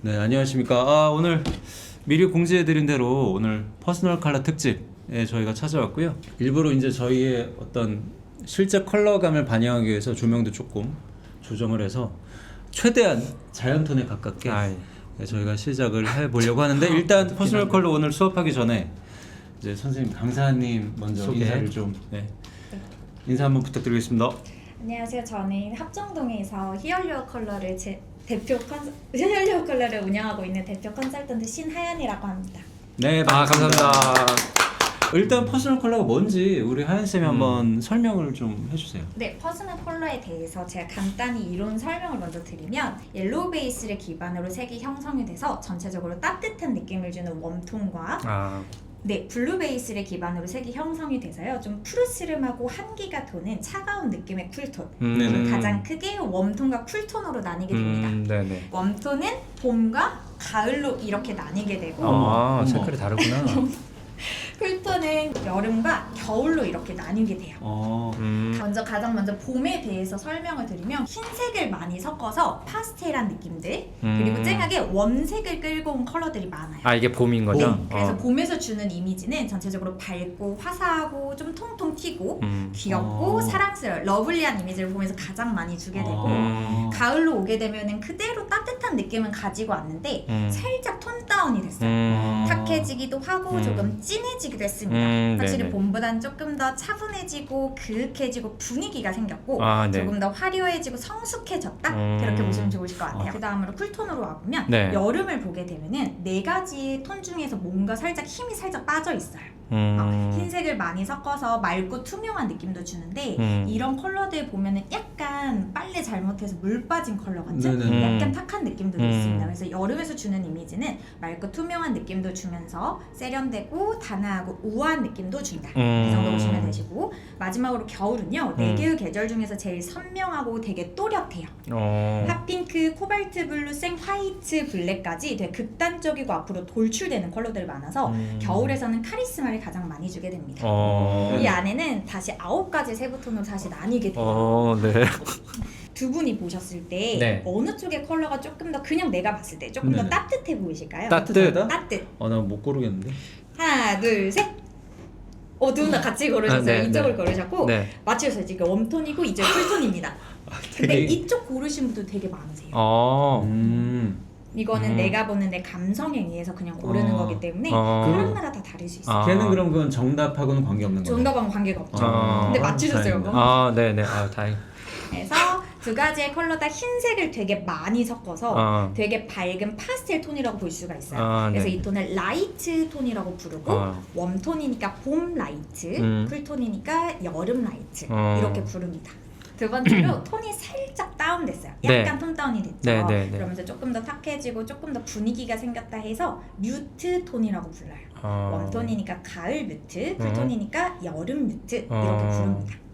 네, 안녕하십니까. 아, 오늘 미리 공지해드린 대로 오늘 퍼스널 컬러 특집에 저희가 찾아왔고요. 일부러 이제 저희의 어떤 실제 컬러감을 반영하기 위해서 조명도 조금 조정을 해서 최대한 자연톤에 가깝게 아이. 네, 저희가 시작을 해보려고 하는데 일단 퍼스널 컬러 오늘 수업하기 전에 이제 선생님 강사님 먼저 소개. 인사를 좀 네. 인사 한번 부탁드리겠습니다. 안녕하세요. 저는 합정동에서 히얼리어 컬러를 제 대표 컨 히얼리어 컬러를 운영하고 있는 대표 컨설턴트 신하연이라고 합니다. 네, 아 감사합니다. 일단 퍼스널 컬러가 뭔지 우리 하연 쌤이 한번 설명을 좀 해주세요. 네, 퍼스널 컬러에 대해서 제가 간단히 이론 설명을 먼저 드리면 옐로우 베이스를 기반으로 색이 형성이 돼서 전체적으로 따뜻한 느낌을 주는 웜톤과 아 네, 블루 베이스를 기반으로 색이 형성이 돼서요. 좀 푸르스름하고 한기가 도는 차가운 느낌의 쿨톤. 음, 네네. 가장 크게 웜톤과 쿨톤으로 나뉘게 됩니다. 음, 네네. 웜톤은 봄과 가을로 이렇게 나뉘게 되고 아. 색깔이 다르구나. 쿨톤은 여름과 겨울로 이렇게 나뉘게 돼요. 어, 음. 먼저 가장 먼저 봄에 대해서 설명을 드리면 흰색을 많이 섞어서 파스텔한 느낌들 그리고 음. 쨍하게 원색을 끌고 온 컬러들이 많아요. 아 이게 봄인 거죠? 네, 그래서 어. 봄에서 주는 이미지는 전체적으로 밝고 화사하고 좀 통통 튀고 음. 귀엽고 어. 사랑스러운 러블리한 이미지를 보면서 가장 많이 주게 되고 음. 가을로 오게 되면은 그대로 따뜻한 느낌은 가지고 왔는데 음. 살짝 톤 다운이 됐어요. 음. 탁해지기도 하고 음. 조금 진해지기도 했습니다. 음, 확실히 네네. 봄보단 조금 더 차분해지고 그윽해지고 분위기가 생겼고 아, 네. 조금 더 화려해지고 성숙해졌다 음. 그렇게 보시면 좋으실 것 같아요. 어. 그 다음으로 쿨톤으로 와보면 네. 여름을 보게 되면은 네 가지의 톤 중에서 뭔가 살짝 힘이 살짝 빠져 있어요. 음. 어, 흰색을 많이 섞어서 맑고 투명한 느낌도 주는데 음. 이런 컬러들 보면은 약간 빨래 잘못해서 물 빠진 컬러 같은 네네. 약간 음. 탁한 느낌도 음. 있습니다. 그래서 여름에서 주는 이미지는 맑고 투명한 느낌도 주면서 세련되고 단아 하고 우아한 느낌도 준다. 음. 이 정도 보시면 되시고 마지막으로 겨울은요 네 음. 개의 계절 중에서 제일 선명하고 되게 또렷해요. 어. 핫핑크, 코발트 블루, 생 화이트, 블랙까지 되게 극단적이고 앞으로 돌출되는 컬러들이 많아서 음. 겨울에서는 카리스마를 가장 많이 주게 됩니다. 어. 이 안에는 다시 아홉 가지 세부 톤으로 다시 나뉘게 돼요. 어, 네. 두 분이 보셨을 때 네. 어느 쪽의 컬러가 조금 더 그냥 내가 봤을 때 조금 더 네네. 따뜻해 보이실까요? 따뜻. 따뜻하다? 따뜻. 어, 나못 고르겠는데. 하나, 둘, 셋. 어, 두 분 다 같이 고르셨어요. 아, 네, 이쪽을 네. 고르셨고 네. 맞추셨어요. 지금 웜톤이고 이제 쿨톤입니다. 근데 되게- 이쪽 고르신 분도 되게 많으세요. 어. 음. 이거는 음. 내가 보는 내 감성에 의해서 그냥 고르는 어. 거기 때문에 어. 사람마다 다 다를 수 있어요. 아. 걔는 그럼 그건 정답하고는 관계없는 거예요. 정답하고 관계가 없죠. 아. 근데 맞추셨어요? 아, 네네. 아, 다행. 그래서 두 가지의 컬러 다 흰색을 되게 많이 섞어서 어. 되게 밝은 파스텔 톤이라고 볼 수가 있어요. 아, 그래서 네. 이 톤을 라이트 톤이라고 부르고 어. 웜톤이니까 봄 라이트, 음. 쿨톤이니까 여름 라이트 어. 이렇게 부릅니다. 두 번째로 톤이 살짝 다운됐어요. 네. 약간 톤 다운이 됐죠. 네, 네, 네. 그러면서 조금 더 탁해지고 조금 더 분위기가 생겼다 해서 뮤트 톤이라고 불러요. 어. 웜톤이니까 가을 뮤트, 어. 쿨톤이니까 여름 뮤트 이렇게 어. 부릅니다.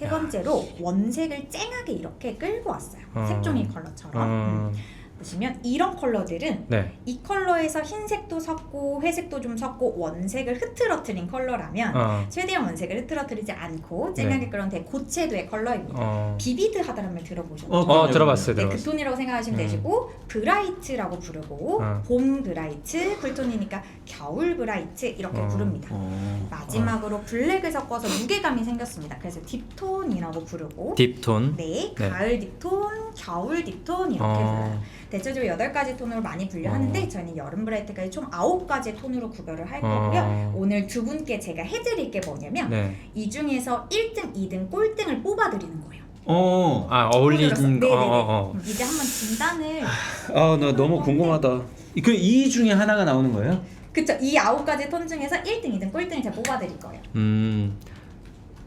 세 야. 번째로 원색을 쨍하게 이렇게 끌고 왔어요. 어. 색종이 컬러처럼. 어. 음. 보시면 이런 컬러들은 네. 이 컬러에서 흰색도 섞고 회색도 좀 섞고 원색을 흐트러뜨린 컬러라면 어. 최대한 원색을 흐트러뜨리지 않고 쨍하게 끌어온 되게 고채도의 컬러입니다. 어. 비비드하다는 말 들어보셨죠? 어, 어, 들어봤어요. 네, 그 들어봤어요. 톤이라고 생각하시면 음. 되시고 브라이트라고 부르고 어. 봄 브라이트, 쿨톤이니까 겨울 브라이트 이렇게 어. 부릅니다. 어. 마지막으로 블랙을 섞어서 무게감이 생겼습니다. 그래서 딥톤이라고 부르고 딥톤. 네, 네. 가을 딥톤, 겨울 딥톤 이렇게 어. 불러요. 대체적으로 8가지 톤으로 많이 분류하는데 어. 저희는 여름 브라이트까지 총 9가지 톤으로 구별을 할 어. 거고요. 오늘 두 분께 제가 해드릴 게 뭐냐면 네. 이 중에서 1등, 2등, 꼴등을 뽑아드리는 거예요. 어. 아, 어울리는 네네네. 거. 어, 어, 어. 음, 이제 한번 진단을 아, 나 너무 궁금하다. 그 이 중에 하나가 나오는 거예요? 그쵸 이 아홉 가지 톤 중에서 1등, 2등, 꼴등을 제가 뽑아드릴 거예요. 음.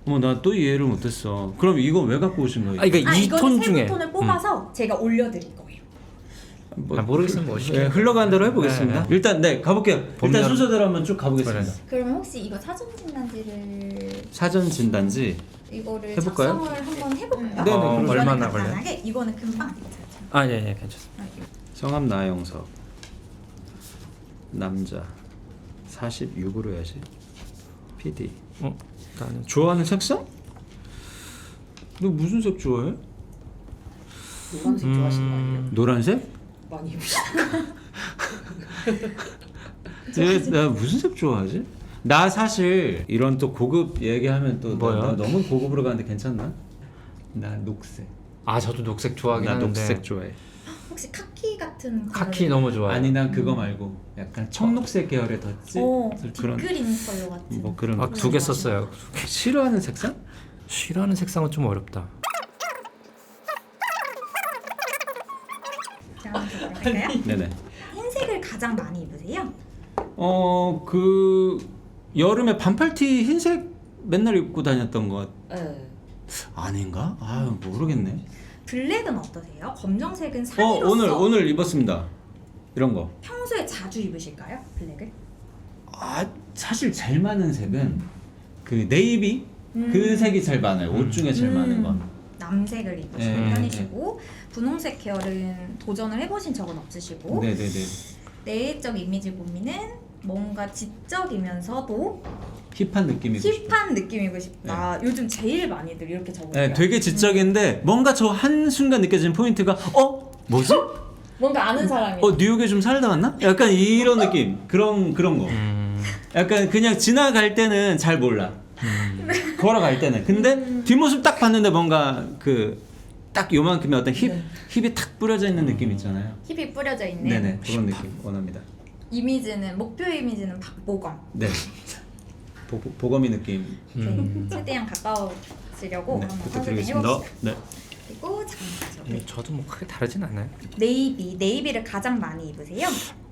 어, 나 또 이해를 못했어. 그럼 이거 왜 갖고 오신 거예요? 아, 이거 아이 이거는 톤 세부 중에. 톤을 뽑아서 제가 올려드릴 거예요. 뭐, 아, 모르겠으면 뭐 예, 흘러간 대로 해보겠습니다. 네, 네. 일단 네 가볼게요. 봄, 일단. 순서대로 한번 쭉 가보겠습니다. 그래. 그러면 혹시 이거 사전 진단지를 사전 진단지. 이거를 해볼까요? 작성을 한번 해볼까요? 네 네, 어, 그럼 이거는 얼마나 간단하게 이거는 금방 괜찮죠. 아, 예, 예, 괜찮습니다. 성함 나영석. 남자. 46으로 해야지. PD. 어, 나는 좋아하는 색상? 너 무슨 색 좋아해? 노란색 좋아하시는 거 아니에요? 노란색? 많이 입으시죠? 얘, 나 무슨 색 좋아하지? 나 사실 이런 또 고급 얘기하면 또 나, 뭐요? 나 너무 고급으로 가는데 괜찮나? 나 녹색. 아 저도 녹색 좋아하긴 나 하는데 녹색 좋아해. 혹시 카키 같은 카키 너무 좋아해. 아니 난 그거 말고 약간 청록색 계열의 더 찌, 어, 그런 뒷그림 컬러 같은. 뭐 그런 아두 개 썼어요. 싫어하는 색상? 싫어하는 색상은 좀 어렵다. 한번 들어볼까요? 네네. 흰색을 가장 많이 입으세요? 어 그 여름에 반팔티 흰색 맨날 입고 다녔던 것 네. 아닌가? 아 모르겠네. 블랙은 어떠세요? 검정색은 어 상의로서 오늘 오늘 입었습니다. 이런 거. 평소에 자주 입으실까요? 블랙을? 아 사실 제일 많은 색은 그 네이비 음. 그 색이 제일 많아요. 옷 중에 제일 음. 많은 건. 남색을 입으시는 네, 편이시고 분홍색 계열은 도전을 해보신 적은 없으시고 네네네. 내적 이미지 고민은 뭔가 지적이면서도 힙한 느낌이고 싶어. 힙한 느낌이고 싶다. 요즘 제일 많이들 이렇게 적으세요. 네, 되게 지적인데 뭔가 저 한 순간 느껴지는 포인트가 어 뭐지? 뭔가 아는 사람이. 어 뉴욕에 좀 살다 왔나? 약간 이런 느낌. 그런 그런 거. 음, 약간 그냥 지나갈 때는 잘 몰라. 걸어갈 때는. 근데 뒷모습 딱 봤는데 뭔가 그 딱 요만큼의 어떤 힙 네. 힙이 탁 뿌려져 있는 느낌 있잖아요. 힙이 뿌려져 있는 네 네 그런 느낌 원합니다. 이미지는 목표 이미지는 박보검. 네. 보, 보, 보검이 느낌. 음. 네, 최대한 가까워지려고 네, 한번 부탁드리겠습니다. 해봅시다. 네. 그리고 잠깐만요. 음, 저도 뭐 크게 다르진 않아요. 네이비, 네이비를 가장 많이 입으세요?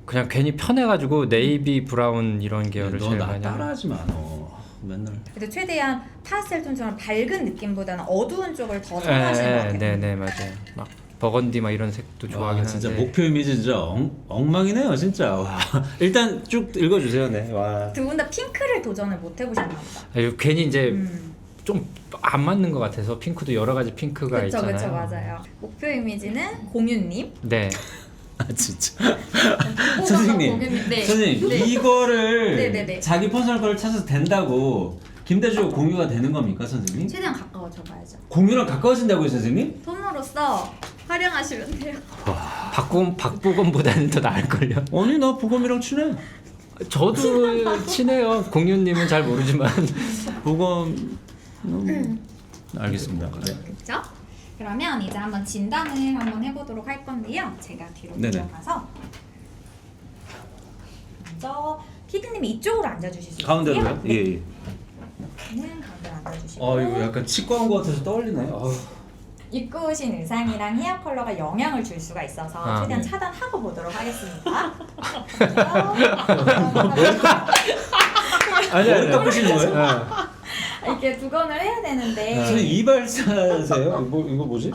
그냥 괜히 편해가지고 네이비 브라운 이런 계열을 제일 너 나 많이 하는. 따라하지 마. 너 맨날. 근데 최대한 파스텔 톤처럼 밝은 느낌보다는 어두운 쪽을 더 선호하시는 것 같아요. 네네 맞아요. 막 버건디 막 이런 색도 좋아하긴 와, 진짜 하는데. 목표 이미지 진짜 엉, 엉망이네요 진짜. 와. 일단 쭉 읽어주세요. 네. 와. 두 분 다 핑크를 도전을 못 해보셨나 보다. 아, 이거 괜히 이제 음. 좀 안 맞는 것 같아서 핑크도 여러 가지 핑크가 그쵸 있잖아요. 그쵸 맞아요. 목표 이미지는 공유님. 네. 아 진짜. 공유님. 선생님. 네. 선생님 네. 이거를 네 네 네. 자기 퍼스널 걸 찾아서 된다고 김대주가 공유가 되는 겁니까 선생님? 최대한 가까워져 봐야죠. 공유랑 가까워진다고요 선생님? 톤으로서 활용하시면 돼요. 박보 박보검보다는 더 나을 걸요. 아니 나 보검이랑 친해. 저도 친해요. 공유님은 잘 모르지만. 보검. 음. 알겠습니다. 네. 그러면 이제 한번 진단을 한번 해보도록 할 건데요. 제가 뒤로 네네. 들어가서 먼저 피디님이 이쪽으로 앉아주실 수 있어요? 가운데로요? 네. 예 예. 는 가운데로 앉아주시고 아 이거 약간 치과 온 것 같아서 떨리네. 아. 입고 오신 의상이랑 헤어 컬러가 영향을 줄 수가 있어서 아, 최대한 네. 차단하고 보도록 하겠습니다. 아니 머리 깎으신 거예요? 이렇게 두건을 해야 되는데 선생님 이발사세요? 이거 이거 뭐지?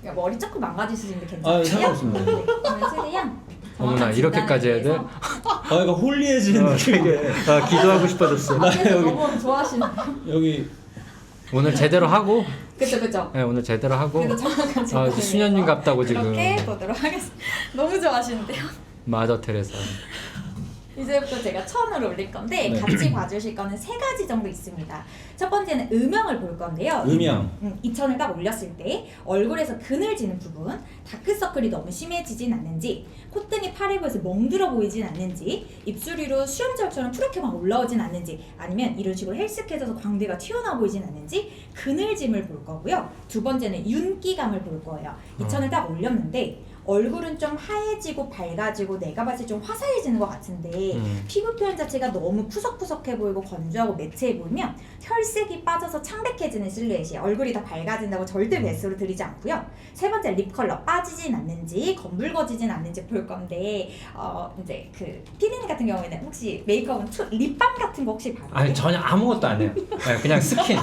그러니까 머리 조금 망가질 수 있는데 아 괜찮아요? 상관없습니다. 네, 그러면 최대한 어머나 정확한 이렇게까지 해야 돼? 아 이거 홀리해지는 느낌이게. 아 기도하고 싶어졌어. 앞에서 여기- 너무 좋아하시는 여기 오늘 제대로 하고. 그쵸 그쵸 네 오늘 제대로 하고. 그래도 정확한 아 수녀님 같다고 지금. 이렇게 보도록 하겠습니다 너무 좋아하시는데요 마더 테레사. 이제부터 제가 천을 올릴 건데 네. 같이 봐주실 거는 세 가지 정도 있습니다. 첫 번째는 음영을 볼 건데요. 음영. 음, 이 천을 딱 올렸을 때 얼굴에서 그늘지는 부분, 다크서클이 너무 심해지진 않는지, 콧등이 파래 보여서 멍들어 보이진 않는지, 입술 위로 수염자국처럼 푸르게 막 올라오진 않는지, 아니면 이런 식으로 헬스케져서 광대가 튀어나와 보이진 않는지 그늘짐을 볼 거고요. 두 번째는 윤기감을 볼 거예요. 이 천을 딱 올렸는데 얼굴은 좀 하얘지고 밝아지고 내가 봤을 때 좀 화사해지는 것 같은데 음. 피부 표현 자체가 너무 푸석푸석해 보이고 건조하고 매트해 보이면 혈색이 빠져서 창백해지는 실루엣이에요. 얼굴이 다 밝아진다고 절대 매수를 드리지 않고요. 세 번째 립 컬러 빠지진 않는지 검붉어지진 않는지 볼 건데 어 이제 그 피디님 같은 경우에는 혹시 메이크업은 투, 립밤 같은 거 혹시 바르세요? 아니 전혀 아무것도 안 해요. 네, 그냥 스킨.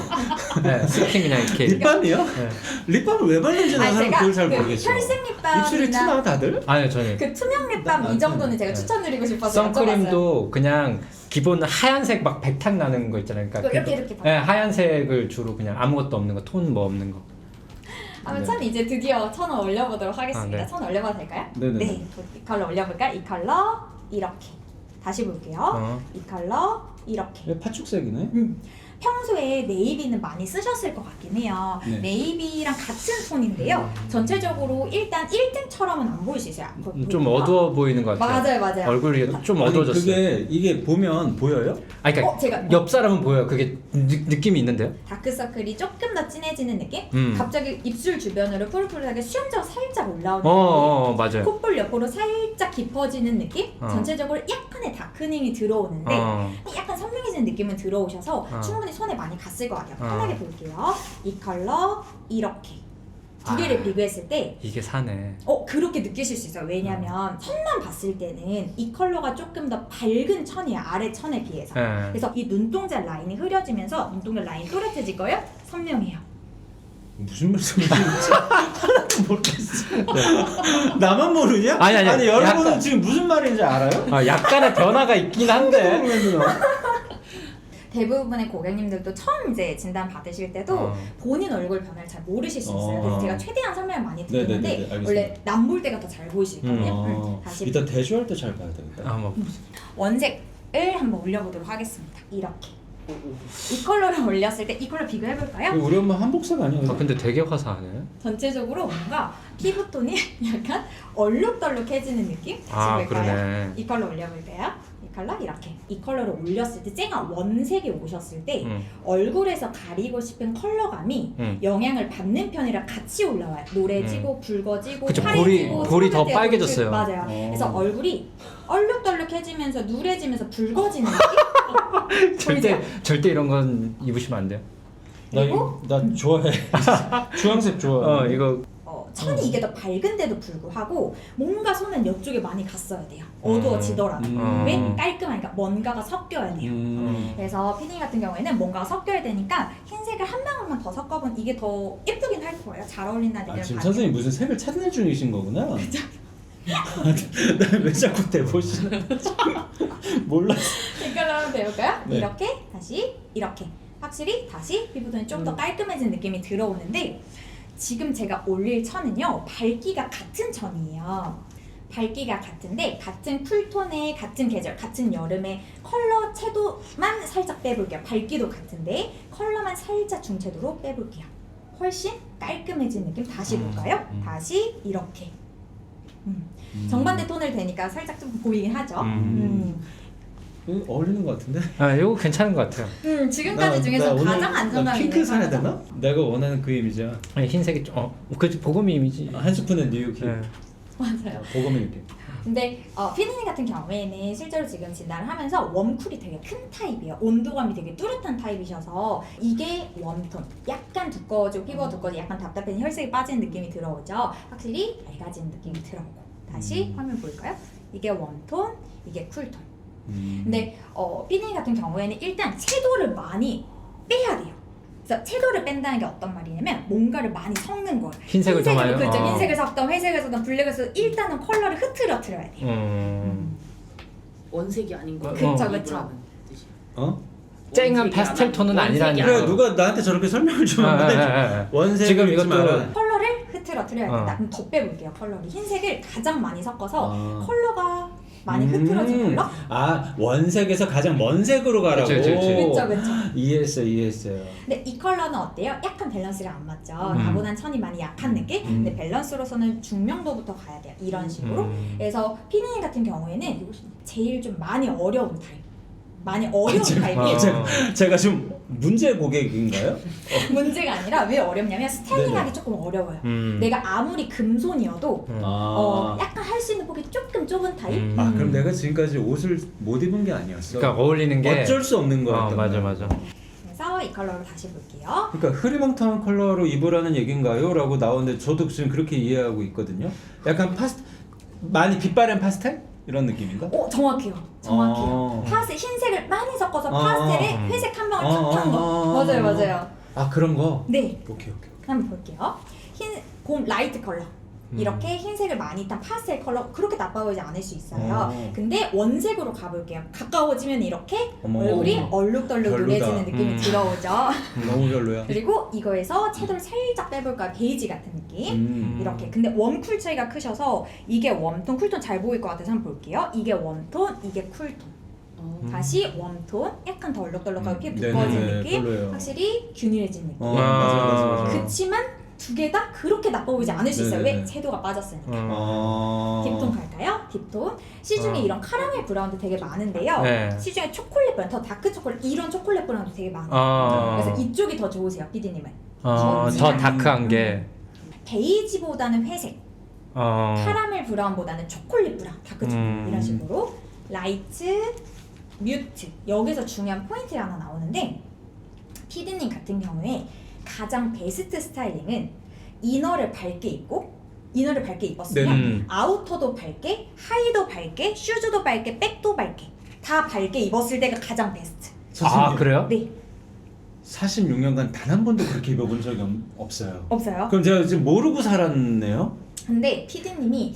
네, 스킨 그냥 이렇게. 립밤이요? 네. 립밤을 왜 바르는지 아니, 사람 제가 그걸 잘 그 모르겠어. 혈색 입술이 립밤이나 트나 다들? 아니요 저는 그 투명 립밤 나- 이 정도는 제가 네. 추천드리고 싶어서 여쭤봤어요. 선크림도 그냥 기본 하얀색 막 백탁 나는 거 있잖아요. 그러니까 그 이렇게 그- 이렇게 네, 하얀색을 주로 그냥 아무것도 없는 거, 톤 뭐 없는 거. 아무튼 이제 드디어 천 원 올려보도록 하겠습니다. 아, 네. 천 올려봐도 될까요? 네네. 네, 이 컬러 올려볼까요? 이 컬러 이렇게 다시 볼게요. 어. 이 컬러 이렇게. 왜 파축색이네? 음. 평소에 네이비는 많이 쓰셨을 것 같긴 해요. 네. 네이비랑 같은 톤인데요. 전체적으로 일단 1등처럼은 안 보이시죠? 음, 좀 어두워 보이는 것 같아요. 맞아요, 맞아요. 얼굴이 좀 아니, 어두워졌어요. 그게 이게 보면 보여요? 아, 그러니까 어, 제가 옆 사람은 보여요. 그게 느, 느낌이 있는데요. 다크서클이 조금 더 진해지는 느낌? 음. 갑자기 입술 주변으로 푸릇푸릇하게 수염자가 살짝 올라오는 어, 느낌? 어, 어 맞아요. 콧볼 옆으로 살짝 깊어지는 느낌? 어. 전체적으로 약간의 다크닝이 들어오는데 어. 약간 선명해지는 느낌은 들어오셔서 어. 충분히 손에 많이 갔을 것 같아요. 어. 편하게 볼게요. 이 컬러 이렇게 두 아. 개를 비교했을 때 이게 사네. 어, 그렇게 느끼실 수 있어요. 왜냐면 천만 봤을 때는 이 컬러가 조금 더 밝은 천이에요. 아래 천에 비해서. 예. 그래서 이 눈동자 라인이 흐려지면서 눈동자 라인 또렷해질 거예요. 선명해요. 무슨 말씀이신지 하나도 모르겠어. 나만 모르냐? 아니, 아니, 여러분은 약간- 지금 무슨 말인지 알아요? 아, 약간의 변화가 있긴 한데. 모르겠어요. 대부분의 고객님들도 처음 이제 진단 받으실 때도 어. 본인 얼굴 변화를 잘 모르실 수 있어요. 어. 그래서 제가 최대한 설명을 많이 드리는데 네네네, 알겠습니다. 원래 남볼 때가 더 잘 보이시거든요. 어, 음, 다시 이따 대조할 때 잘 봐야 되겠다. 아, 뭐. 원색을 한번 올려보도록 하겠습니다. 이렇게 이 컬러를 올렸을 때 이 컬러 비교해 볼까요? 우리 엄마 한복색 아니야? 아, 근데 되게 화사하네. 전체적으로 뭔가 피부톤이 약간 얼룩덜룩해지는 느낌? 다시 아, 볼까요? 그러네. 이 컬러 올려볼게요. 이 컬러 이렇게 이 컬러를 올렸을 때 쨍한 원색이 오셨을 때 응. 얼굴에서 가리고 싶은 컬러감이 응. 영향을 받는 편이라 같이 올라와요. 노래지고 붉어지고 음. 그쵸, 파래지고 볼이- 볼이 더 초록해지고 빨개졌어요. 맞아요. 어. 그래서 얼굴이 얼룩덜룩해지면서 누래지면서 붉어지는 느낌? 절대? 절대 이런 건 입으시면 안 돼요. 나, 그리고 이- 나 좋아해. 주황색 좋아. 어, 이거 어, 천이 이게 더 밝은데도 불구하고 뭔가 손은 이쪽에 많이 갔어야 돼요. 어두워지더라도. 음. 왜? 깔끔하니까 뭔가가 섞여야 돼요. 음. 그래서 피디님 같은 경우에는 뭔가 섞여야 되니까 흰색을 한 방울만 더 섞어보면 이게 더 예쁘긴 할 거예요. 잘 어울린다는 아, 느낌을 지금. 선생님 무슨 색을 찾는 중이신 거구나. 나왜 자꾸 대보시는? 몰라. 이걸로 한번 배울까요? 네. 이렇게 다시 이렇게 확실히 다시 피부톤이 좀더 음. 깔끔해진 느낌이 들어오는데 지금 제가 올릴 천은요 밝기가 같은 천이에요 밝기가 같은데 같은 쿨톤의 같은 계절 같은 여름의 컬러 채도만 살짝 빼볼게요 밝기도 같은데 컬러만 살짝 중채도로 빼볼게요 훨씬 깔끔해진 느낌 다시 음, 볼까요? 음. 다시 이렇게 음. 정반대 톤을 대니까 살짝 좀 보이긴 하죠 음. 음. 이거 어울리는 것 같은데? 아, 이거 괜찮은 것 같아요. 음, 지금까지 나- 중에서 나 오늘- 가장 나 안정감 있는 핑크 사야. 되나? 내가 원하는 그 이미지야. 아니, 흰색이 좀 어, 그 보검이 이미지. 한 스푼의 뉴욕 힐. 네. 맞아요. 보검의 느낌. 근데 어, 피디님 같은 경우에는 실제로 지금 진단을 하면서 웜쿨이 되게 큰 타입이에요. 온도감이 되게 뚜렷한 타입이셔서 이게 웜톤. 약간 두꺼워지고 피부가 두꺼워지고 약간 답답한 혈색이 빠지는 느낌이 들어오죠. 확실히 밝아지는 느낌이 들어오고. 다시 음. 화면 볼까요? 이게 웜톤, 이게 쿨톤. 음. 근데 어, 피디님 같은 경우에는 일단 채도를 많이 빼야 돼요. 그래서 채도를 뺀다는 게 어떤 말이냐면 뭔가를 많이 섞는 거예요. 흰색을 더 많이. 그렇죠. 어. 흰색을 섞던 회색을 섞던 블랙을 섞던 일단은 컬러를 흐트러뜨려야 돼요. 음. 원색이 아닌 거. 그쵸, 어. 그쵸. 어? 쨍한 원색이 파스텔 톤은 원색이 아니라니까. 그래 어. 누가 나한테 저렇게 설명을 좀 아, 한번 아. 아, 아. 원색을 지금 이것도-. 컬러를 흐트러뜨려야 어. 된다. 그럼 더 빼볼게요. 컬러를 흰색을 가장 많이 섞어서 아. 컬러가 많이 음. 흐트러진 컬러. 아 원색에서 가장 먼 색으로 가라고. 그치, 그치, 그치. 그렇죠, 그렇죠. 이해했어요, 이해했어요. 근데 이 컬러는 어때요? 약간 밸런스가 안 맞죠. 음. 나보단 천이 많이 약한 느낌. 음. 근데 밸런스로서는 중명도부터 가야 돼요. 이런 식으로. 음. 그래서 피디님 같은 경우에는 제일 좀 많이 어려운 타입. 많이 어려운 제가- 타입이에요. 어. 제가, 제가 지금 문제 고객인가요? 문제가 아니라 왜 어렵냐면 스타일링하기 네네. 조금 어려워요. 음. 내가 아무리 금손이어도 음. 아. 어, 약간 할 수 있는 폭이 조금 좁은 타입. 음. 아 그럼 내가 지금까지 옷을 못 입은 게 아니었어. 그러니까 어울리는 게 어쩔 수 없는 거야. 어, 맞아 맞아. 이 컬러로 다시 볼게요. 그러니까 흐리멍텅한 컬러로 입으라는 얘긴가요? 라고 나오는데 저도 지금 그렇게 이해하고 있거든요. 약간 파스 많이 빛바랜 파스텔 이런 느낌인가? 오 정확해요. 정확해요. 어. 파스텔 흰색을 많이 섞어서 어, 파스텔에 어. 회색 한 방울 어, 탁한 거. 어, 어, 맞아요, 어. 맞아요. 아 그런 거. 네, 오케이 오케이. 한번 볼게요. 흰 곰 라이트 컬러. 음. 이렇게 흰색을 많이 탄 파스텔 컬러 그렇게 나빠 보이지 않을 수 있어요. 어. 근데 원색으로 가볼게요. 가까워지면 이렇게 어머. 얼굴이 얼룩덜룩 별로다. 누래지는 느낌이 음. 들어오죠. 너무 별로야. 그리고 이거에서 채도를 살짝 빼볼까요? 베이지 같은 느낌. 음. 이렇게 근데 웜쿨 차이가 크셔서 이게 웜톤 쿨톤 잘 보일 것 같아서 한번 볼게요 이게 웜톤 이게 쿨톤 어. 다시 웜톤, 약간 더 얼룩덜룩하고 피부 음, 두꺼워진 네네, 느낌, 별로예요. 확실히 균일해진 느낌. 어, 맞아 맞아 맞아. 그치만 두 개 다 그렇게 나빠 보이지 않을 수 있어요. 네네네. 왜? 채도가 빠졌으니까. 어. 딥톤 갈까요? 딥톤. 시중에 어. 이런 카라멜 브라운도 되게 많은데요. 네. 시중에 초콜릿 브라운, 더 다크 초콜릿 이런 초콜릿 브라운도 되게 많아요. 어. 그래서 이쪽이 더 좋으세요, PD님은. 어, 더 다크한 게. 베이지보다는 회색, 어. 카라멜 브라운보다는 초콜릿 브라운, 다크 초콜릿 음. 이런 식으로 라이트, 뮤트 여기서 중요한 포인트 하나 나오는데 피디님 같은 경우에 가장 베스트 스타일링은 이너를 밝게 입고 이너를 밝게 입었으면 음. 아우터도 밝게, 하의도 밝게, 슈즈도 밝게, 백도 밝게 다 밝게 입었을 때가 가장 베스트. 아, 그래요? 네, 46년간 단 한 번도 그렇게 입어본 적이 없- 없어요. 없어요. 그럼 제가 지금 모르고 살았네요. 근데 피디님이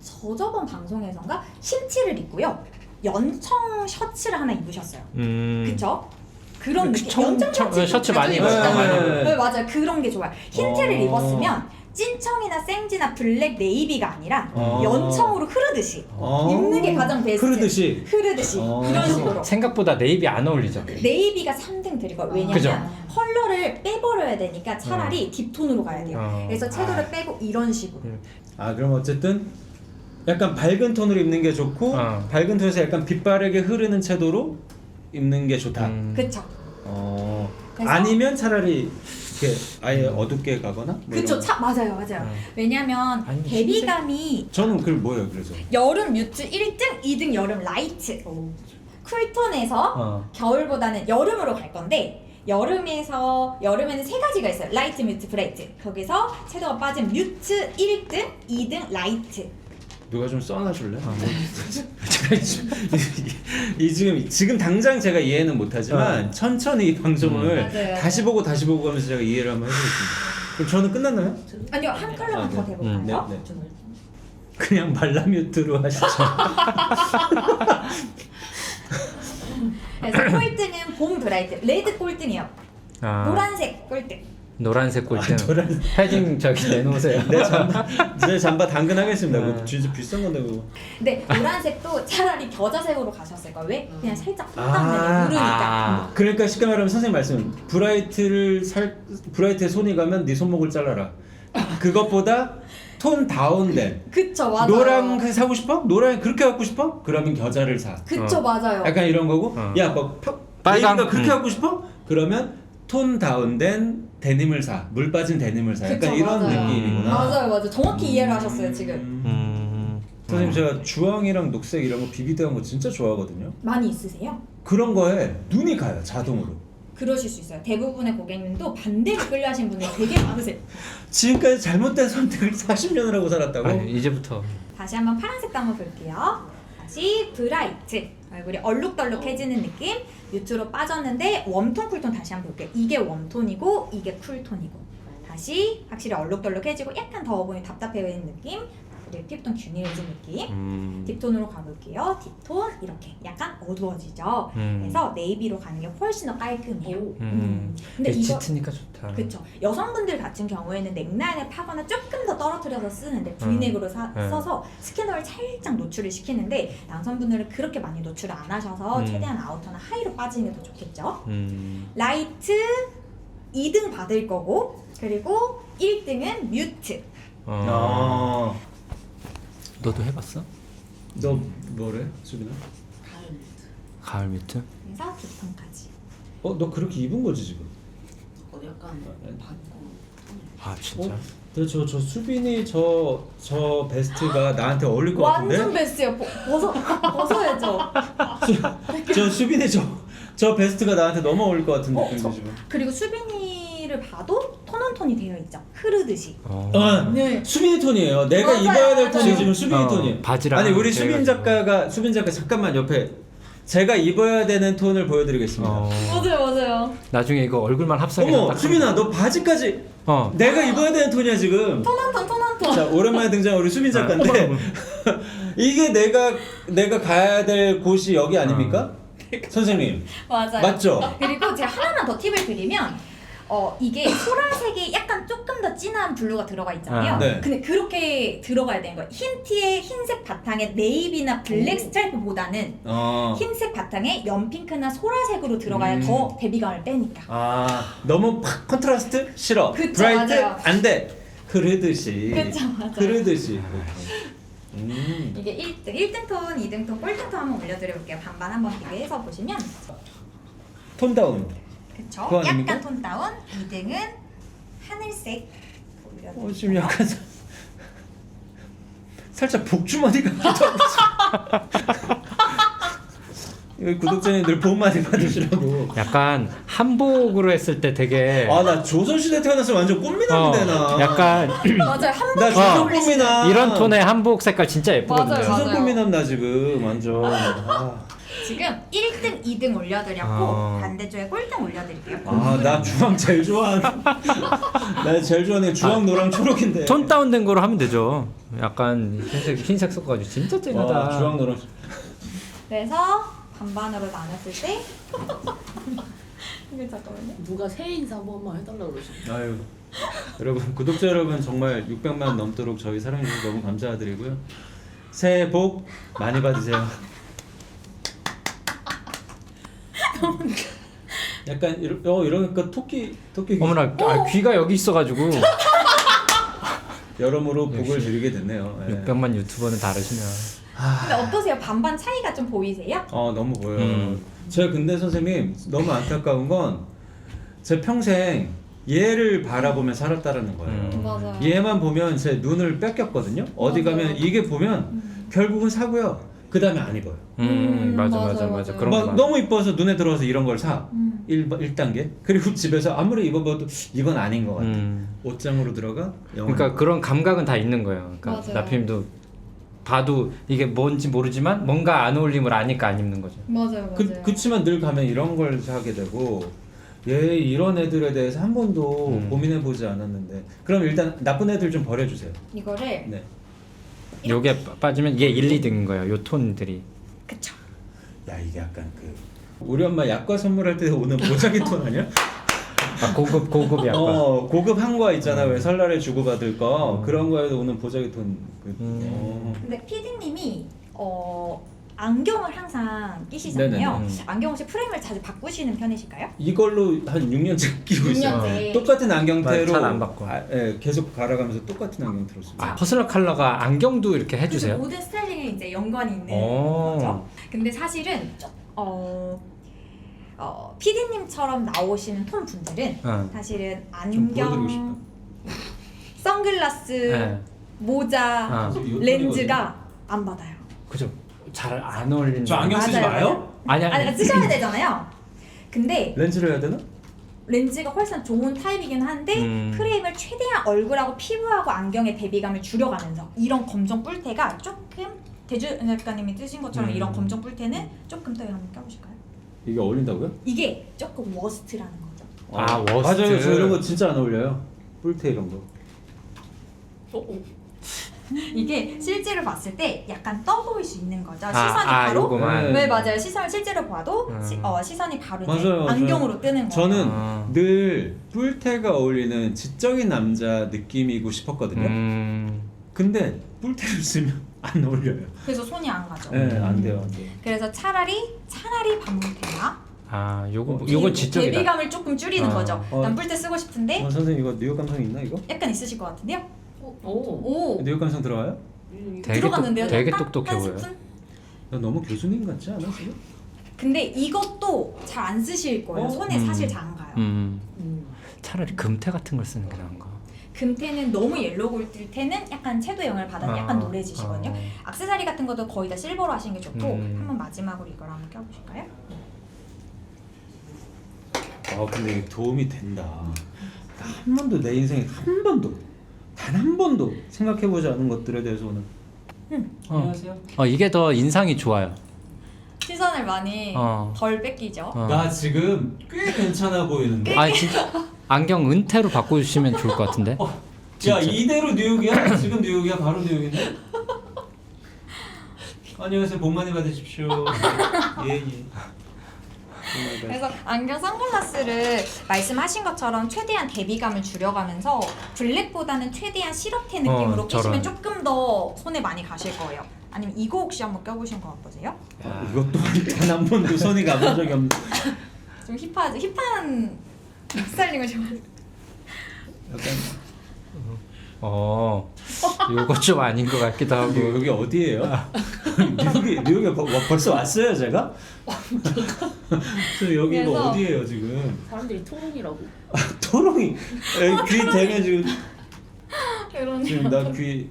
저 저번 방송에선가 흰티를 입고요. 연청 셔츠를 하나 입으셨어요. 음. 그쵸? 그런 그 느낌. 청- 연청 청- 셔츠, 셔츠 자주 많이. 입어요. 네, 네, 네, 맞아요. 그런 게 좋아요. 흰티를 어. 입었으면 찐청이나 생지나 블랙 네이비가 아니라 어. 연청으로 흐르듯이 어. 입는 게 가장 베스트. 흐르듯이. 흐르듯이 어. 이런 식으로. 생각보다 네이비 안 어울리죠. 네이비가 3등 드릴 거예요. 왜냐면 그죠? 컬러를 빼버려야 되니까 차라리 딥톤으로 가야 돼요. 어. 그래서 채도를 빼고 이런 식으로. 아 그럼 어쨌든 약간 밝은 톤으로 입는 게 좋고 어. 밝은 톤에서 약간 빛바르게 흐르는 채도로 입는 게 좋다. 음. 그쵸? 어. 그래서- 아니면 차라리 이렇게 아예 어둡게 가거나. 뭐 그쵸? 이런. 차, 맞아요, 맞아요. 음. 왜냐면 아니, 대비감이 저는 그 뭐예요 그래서. 여름 뮤트 1등, 2등 여름 라이트. 쿨톤에서 어. 겨울보다는 여름으로 갈 건데 여름에서 여름에는 세 가지가 있어요. 라이트, 뮤트, 브라이트. 거기서 채도가 빠진 뮤트 1등, 2등 라이트. 누가 좀 써놔줄래? 어. 제가 지금 이, 이 지금 지금 당장 제가 이해는 못하지만 천천히 이 방송을 음. 맞아요. 다시 보고 다시 보고 하면서 제가 이해를 한번 해보겠습니다. 그럼 저는 끝났나요? 아니요, 한 컬러만 아, 더 네. 대볼까요? 네, 네. 그냥 말라뮤트로 하시죠. 그래서 꼴등은 봄 브라이트, 레드 꼴등이요. 아. 노란색 꼴등. 노란색 꼴등. 아, 노란- 패딩 저기 내놓으세요. 내 잠바 내 잠바 당근하겠습니다. 네. 진짜 비싼 건데 그거. 근데 노란색도 차라리 겨자색으로 가셨을 거예요. 왜? 그냥 살짝 아, 톤다운되게 누르니까. 아. 그러니까 쉽게 말하면 선생님 말씀 브라이트를 살 브라이트에 손이 가면 네 손목을 잘라라. 그것보다 톤 다운된 그쵸, 맞아요. 노랑 그 사고 싶어? 노랑 그렇게 갖고 싶어? 그러면 겨자를 사. 그쵸, 어. 맞아요. 약간 이런 거고. 어. 야뭐? 빨강 그렇게 음. 갖고 싶어? 그러면 톤 다운된 데님을 사. 물 빠진 데님을 사. 약간 그쵸, 이런 맞아요. 느낌이구나. 맞아요, 맞아요. 정확히 이해를 하셨어요, 지금. 음. 선생님 제가 주황이랑 녹색 이런 거 비비드한 거 진짜 좋아하거든요. 많이 있으세요? 그런 거에 눈이 가요 자동으로. 그러실 수 있어요. 대부분의 고객님도 반대로 끌려 하신 분들이 되게 많으세요. 지금까지 잘못된 선택을 40년을 하고 살았다고? 아니, 이제부터 다시 한번 파란색도 한번 볼게요. 다시 브라이트. 얼굴이 얼룩덜룩해지는 느낌. 뮤트로 빠졌는데 웜톤, 쿨톤 다시 한번 볼게요. 이게 웜톤이고 이게 쿨톤이고. 다시 확실히 얼룩덜룩해지고 약간 더워 보이는 답답해 보이는 느낌. 그리고 팁톤 균일해진 느낌. 음. 딥톤으로 가볼게요. 딥톤 이렇게 약간 어두워지죠. 음. 그래서 네이비로 가는 게 훨씬 더 깔끔해요. 오. 음. 근데 이거 짙으니까 좋다. 그렇죠. 여성분들 같은 경우에는 넥라인을 파거나 조금 더 떨어뜨려서 쓰는데 V넥으로 사- 음. 써서 스캐너를 살짝 노출을 시키는데 남성분들은 그렇게 많이 노출을 안 하셔서 음. 최대한 아우터나 하의로 빠지는 게 더 좋겠죠. 음. 라이트 2등 받을 거고 그리고 1등은 뮤트. 어. 아, 너도 해봤어? 너 뭐래 수빈아? 가을 뮤트. 가을 뮤트? 그래서 딥톤까지. 어너 그렇게 입은 거지 지금? 어, 약간 받고 아 진짜? 어? 근데 저, 저 수빈이 저, 저 베스트가 나한테 어울릴 것 완전 같은데? 베스트예요. 버- 벗어 벗어야죠. 저 수빈이 저, 저 베스트가 나한테 너무 어울릴 것 같은 어, 느낌이 저- 지금 그리고 수빈이를 봐도 톤온톤이 되어 있죠. 흐르듯이. 어. 어, 네. 수빈이 톤이에요 내가 맞아요, 입어야 될 톤이 맞아요. 지금 수빈이 어, 톤이에요 바지랑 아니 우리 수빈. 작가가 수빈 작가 잠깐만 옆에 제가 입어야 되는 톤을 보여드리겠습니다 어. 맞아요, 맞아요. 나중에 이거 얼굴만 합성해서 어머 딱 수빈아 너 바지까지 어. 내가 입어야 되는 톤이야 지금 톤온톤, 톤온톤. 자 오랜만에 등장한 우리 수빈 작가인데 이게 내가 내가 가야 될 곳이 여기 아닙니까? 선생님 맞아요. 맞죠? 그리고 제가 하나만 더 팁을 드리면 어 이게 소라색이 약간 조금 더 진한 블루가 들어가 있잖아요. 아, 네. 근데 그렇게 들어가야 되는 거예요. 흰 티에 흰색 바탕에 네이비나 블랙 스트라이프보다는 어. 흰색 바탕에 연핑크나 소라색으로 들어가야 음. 더 대비감을 빼니까. 아 너무 팍 컨트라스트 싫어. 그쵸, 브라이트 맞아요. 안 돼. 흐르듯이. 그쵸, 맞아요. 흐르듯이. 음. 이게 1등, 1등 톤, 2등 톤, 꼴등 톤 한번 올려드려볼게요. 반반 한번 비교해서 보시면 톤 다운. 그쵸? 그거 아닙니까? 약간 톤 다운, 2등은 하늘색 어. 지금 약간 사- 살짝 복주머니 같기도 하고. 이거 구독자님들 복 많이 받으시라고. 약간 한복으로 했을 때 되게 아 나 조선시대 태어났으면 완전 어, 꽃미남인데 나. 약간 맞아요. 한 나 번에 조선 꽃미남. 이런 톤의 한복 색깔 진짜 예쁘거든요. 맞아요. 조선 꽃미남 나 지금 완전. 아. 지금 1등, 2등 올려드렸고 아. 반대쪽에 꼴등 올려드릴게요. 아, 나 주황 제일 좋아하는. 나 제일 좋아하는 게 주황, 노랑, 초록인데. 톤 다운된 거로 하면 되죠. 약간 흰색 흰색 섞어가지고 진짜 쨍하다. 와, 주황, 노랑. 그래서 반반으로 나눴을 때 이게 잠깐만요. 누가 새해 인사 한 번만 해달라고 그러시죠? 아유. 여러분, 구독자 여러분 정말 600만 넘도록 저희 사랑해 주셔서 너무 감사드리고요. 새해 복 많이 받으세요. 약간 이러, 어 이러니까 토끼 토끼 어머나 아, 귀가 여기 있어가지고 여러모로 복을 드리게 됐네요. 예. 600만 유튜버는 다르시네요. 근데 어떠세요? 반반 차이가 좀 보이세요? 어 너무 보여요. 음. 제가 근데 선생님 너무 안타까운 건 제 평생 얘를 바라보며 살았다라는 거예요. 음. 맞아요. 얘만 보면 제 눈을 뺏겼거든요. 어디 맞아요. 가면 이게 보면 결국은 사고요. 그 다음에 안 입어요. 음, 음, 맞아 맞아 맞아 맞아요. 그런 막 많아. 너무 이뻐서 눈에 들어와서 이런 걸 사. 음. 1, 1단계. 그리고 집에서 아무리 입어봐도 이건 아닌 것 같아. 음. 옷장으로 들어가. 영원. 그러니까 그런 감각은 다 있는 거예요. 그러니까 맞아요. 나피님도 봐도 이게 뭔지 모르지만 뭔가 안 어울림을 아니까 안 입는 거죠. 맞아요, 맞아요. 그, 그치만 늘 가면 이런 걸 사게 되고 얘 이런 애들에 대해서 한 번도 음. 고민해 보지 않았는데 그럼 일단 나쁜 애들 좀 버려주세요. 이거를 네. 요게 빠- 빠지면 얘 1, 2등인 거예요. 요 톤들이. 그쵸. 야 이게 약간 그 우리 엄마 약과 선물할 때 오는 보자기 톤 아니야? 아 고급 고급 약간. 어 고급 한과 있잖아 왜 설날에 주고 받을 거 음. 그런 거에도 오는 보자기 톤. 그, 음. 어. 근데 PD님이 어 안경을 항상 끼시잖아요. 네네네. 음. 안경 혹시 프레임을 자주 바꾸시는 편이실까요? 이걸로 한 6년째 끼고 있어요. 6년째. 똑같은 안경테로 잘안 바꿔. 아, 예, 계속 갈아가면서 똑같은 안경테로 쓰고. 아, 퍼스널 컬러가 안경도 이렇게 그래서 해주세요. 모든 스타일링에 이제 연관이 있는 오. 거죠. 근데 사실은 좀, 어, 어, PD님처럼 나오시는 톤 분들은 응. 사실은 좀 보여드리고 안경. 선글라스, 네. 모자, 아. 렌즈가 안 받아요. 그죠. 잘 안 어울리는. 저 안경 쓰지 맞아요, 마요? 아니 아니. 아니 쓰셔야 되잖아요. 근데 렌즈를 해야 되나? 렌즈가 훨씬 좋은 타입이긴 한데 음. 프레임을 최대한 얼굴하고 피부하고 안경의 대비감을 줄여가면서 이런 검정 뿔테가 조금 대주 작가님이 뜨신 것처럼 음. 이런 검정 뿔테는 조금 더 한번 껴보실까요? 이게 어울린다고요? 이게 조금 워스트라는 거죠. 아, 워스트. 맞아요. 저 이런 거 진짜 안 어울려요. 뿔테 이런 거. 어, 어. 이게 실제로 봤을 때 약간 떠 보일 수 있는 거죠. 아, 시선이 아, 바로 요거만. 네 맞아요. 시선을 실제로 봐도 음. 시, 어, 시선이 바로 이제 맞아요, 맞아요. 안경으로 뜨는 거예요. 저는 아. 늘 뿔테가 어울리는 지적인 남자 느낌이고 싶었거든요. 음. 근데 뿔테를 쓰면 안 어울려요. 그래서 손이 안 가죠. 네, 안 돼요, 안 돼요. 그래서 차라리 차라리 반물테나 아, 요거 어, 요거 대- 지적이다. 대비감을 조금 줄이는 아. 거죠. 어. 난 뿔테 쓰고 싶은데 어, 선생님 이거 뉴욕 감성 있나 이거? 약간 있으실 것 같은데요? 오. 오 뉴욕 감성 들어와요? 음, 되게 들어갔는데요? 똑- 되게 딱 똑똑해 한 보여요. 스푼? 나 너무 교수님 같지 않아 지금? 근데 이것도 잘 안 쓰실 거예요. 어? 손에 음. 사실 잘 안 가요. 음. 음. 차라리 금태 같은 걸 쓰는 게 나은 거. 금태는 너무 옐로우 골드 테는 약간 채도 영을 받아 아, 약간 노래지시거든요. 아. 악세사리 같은 것도 거의 다 실버로 하시는 게 좋고 음. 한번 마지막으로 이걸 한번 껴보실까요? 아 근데 이게 도움이 된다. 나 한 번도 내 인생에 한 번도 단 한 번도 생각해보지 않은 것들에 대해서는. 어. 안녕하세요. 어, 이게 더 인상이 좋아요. 시선을 많이 어. 덜 뺏기죠. 어. 나 지금 꽤 괜찮아 보이는데. 아, 진짜 안경 은퇴로 바꿔 주시면 좋을 것 같은데. 야 진짜. 이대로 뉴욕이야? 지금 뉴욕이야? 바로 뉴욕인데? 안녕하세요. 복 많이 받으십시오. 예 예. 그래서 안경 선글라스를 말씀하신 것처럼 최대한 대비감을 줄여가면서 블랙보다는 최대한 시럽티 느낌으로 어, 끼시면 저런. 조금 더 손에 많이 가실 거예요. 아니면 이거 혹시 한번 껴보신 거 같으세요? 아, 이것도 단 한 번도 손이 가본 적이 없는. 좀 힙하죠? 힙한 스타일링을 좋아해요. 약간 어, 요거 좀 아닌 것 같기도 하고. 여기, 어디예요? 뉴욕이 뉴욕에 벌- 벌써 왔어요 제가? 저 여기 이거 그래서- 어디예요 지금? 사람들이 토론이라고. 토롱이 에, 귀 대면 지금 지금 나귀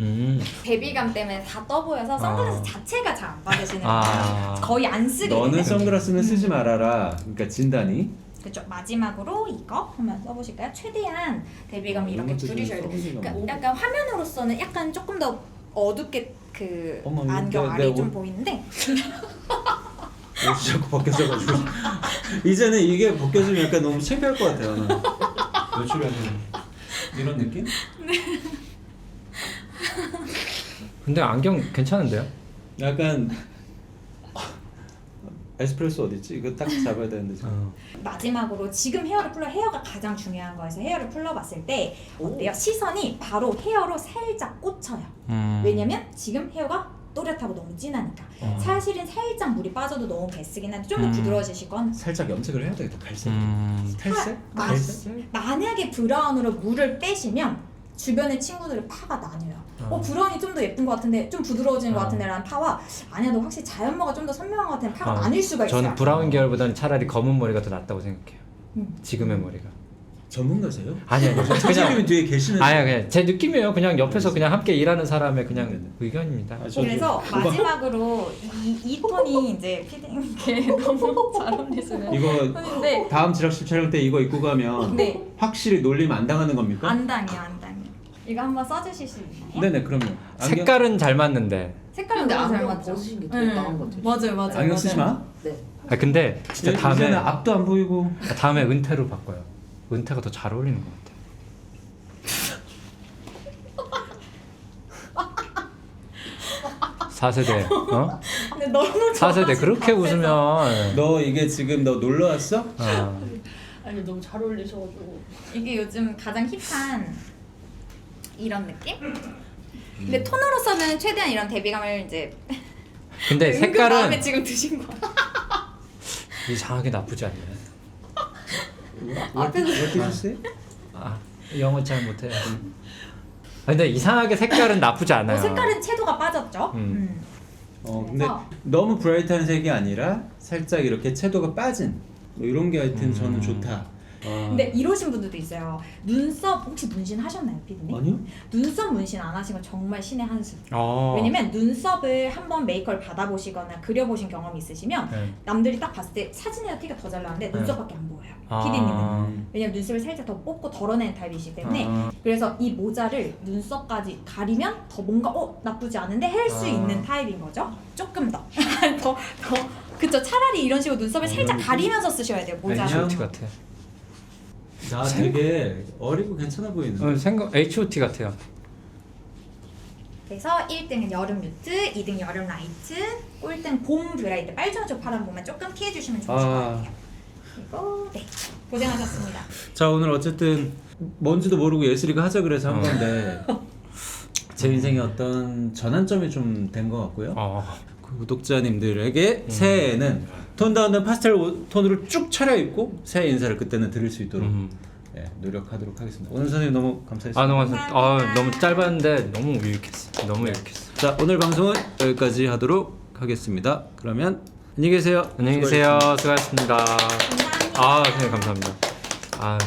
음. 대비감 때문에 다 떠 보여서 선글라스 아. 자체가 잘 안 받으시는 아. 거예요. 거의 안 쓰게 너는 선글라스는 쓰지 말아라. 그러니까 진단이. 그렇죠. 마지막으로 이거 한번 써보실까요? 최대한 대비감을 이런 이렇게 줄이셔야 돼요. 그러니까 뭐. 약간 화면으로서는 약간 조금 더 어둡게 그 어머, 이거 안경 내- 내좀 옷- 보이는데 옷이 자꾸 벗겨져가지고 이제는 이게 벗겨지면 약간 너무 창피할 것 같아요. 나는. 외출하는 이런 느낌? 근데 안경 괜찮은데요? 약간 에스프레소 어디 있지? 이거 딱 잡아야 되는데 지금. 어. 마지막으로 지금 헤어를 풀러 헤어가 가장 중요한 거여서 헤어를 풀러봤을 때 어때요? 시선이 바로 헤어로 살짝 꽂혀요. 음. 왜냐면 지금 헤어가 또렷하고 너무 진하니까 어. 사실은 살짝 물이 빠져도 너무 베스긴 한데 좀 더 음. 부드러워지실 건 살짝 염색을 해야 되겠다. 갈색. 음. 탈색? 마- 갈색? 만약에 브라운으로 물을 빼시면 주변의 친구들의 파가 나뉘어요. 어, 어. 브라운이 좀 더 예쁜 것 같은데 좀 부드러워지는 것 어. 같은데 라는 파와 아니야 너 확실히 자연모가 좀 더 선명한 것 같은데 파가 어, 나뉠 수가 있어요. 저는 브라운 계열보다는 차라리 검은 머리가 더 낫다고 생각해요. 음. 지금의 머리가. 전문가세요? 아니 아니 선생님이 그냥 뒤에 계시는. 아니 그냥 제 느낌이에요. 그냥 옆에서 그냥 함께 일하는 사람의 그냥 의견입니다. 아, 저- 그래서 저기- 마지막으로 이, 이 톤이 이제 피디님께 너무 잘 어울리시는 이거 톤인데 다음 지락실 촬영 때 이거 입고 가면 네. 확실히 놀림 안 당하는 겁니까? 안 당해요 안 당해요. 이거 한번 써주실 수 있나요? 네네 그럼요. 안경, 색깔은 잘 맞는데. 색깔은 근데 너무 잘 안경 맞죠? 벗으신 게 더 네. 나은 것 같아요. 맞아요 맞아요. 안경 쓰지. 마. 네. 아 근데 진짜 이제- 다음에 이제는 앞도 안 보이고. 다음에 은퇴로 바꿔요. 은퇴가 더 잘 어울리는 것 같아요. 사세대 어? 근데 너무 사세대 좋아하시는 그렇게 것 같아서. 웃으면 너 이게 지금 너 놀러 왔어? 어. 아니 너무 잘 어울리셔가지고. 이게 요즘 가장 힙한 이런 느낌? 근데 톤으로서는 최대한 이런 대비감을 이제 근데 은근 마음에 색깔은 지금 드신 거 이상하게 나쁘지 않네. 왜 이렇게 주세요? 아 영어 잘 못해. 아, 근데 이상하게 색깔은 나쁘지 않아요. 어, 색깔은 채도가 빠졌죠? 음. 음. 어 근데 그래서- 너무 브라이트한 색이 아니라 살짝 이렇게 채도가 빠진 뭐 이런 게 하여튼 음. 저는 좋다. 아. 근데 이러신 분들도 있어요. 눈썹 혹시 문신 하셨나요, 피디님? 아니요? 눈썹 문신 안 하신 건 정말 신의 한 수. 어. 왜냐면 눈썹을 한번 메이크업을 받아보시거나 그려보신 경험이 있으시면 네. 남들이 딱 봤을 때 사진에서 티가 더 잘 나는데 네. 눈썹밖에 안 보여요. 아. 피디님은. 왜냐면 눈썹을 살짝 더 뽑고 덜어내는 타입이시기 때문에 아. 그래서 이 모자를 눈썹까지 가리면 더 뭔가 어 나쁘지 않은데 할 수 아. 있는 타입인 거죠. 조금 더. 더, 더. 그쵸. 차라리 이런 식으로 눈썹을 살짝 가리면서 쓰셔야 돼요, 모자를. 같아. 나 되게 어리고 괜찮아 보이는. 어, 생각 H.O.T 같아요. 그래서 1등은 여름 뮤트, 2등 여름 라이트, 꼴등 봄 브라이트, 빨주노초 파란 봄만 조금 피해주시면 좋을 것 아. 같아요. 그리고 네 고생하셨습니다. 자 오늘 어쨌든 뭔지도 모르고 예슬이가 하자 그래서 한 어. 건데 제 인생에 어떤 전환점이 좀 된 것 같고요. 어. 그 구독자님들에게 새해에는 톤 다운된 파스텔 옷- 톤으로 쭉 차려입고 새해 인사를 그때는 드릴 수 있도록 음. 예, 노력하도록 하겠습니다. 오늘 선생님 너무 감사했습니다. 아 너무 감사. 아 너무 짧았는데 너무 유익했어. 너무 유익했어. 자 오늘 방송은 여기까지 하도록 하겠습니다. 그러면 안녕히 계세요. 안녕히 계세요. 수고하셨습니다. 감사합니다. 아, 선생님 감사합니다. 아.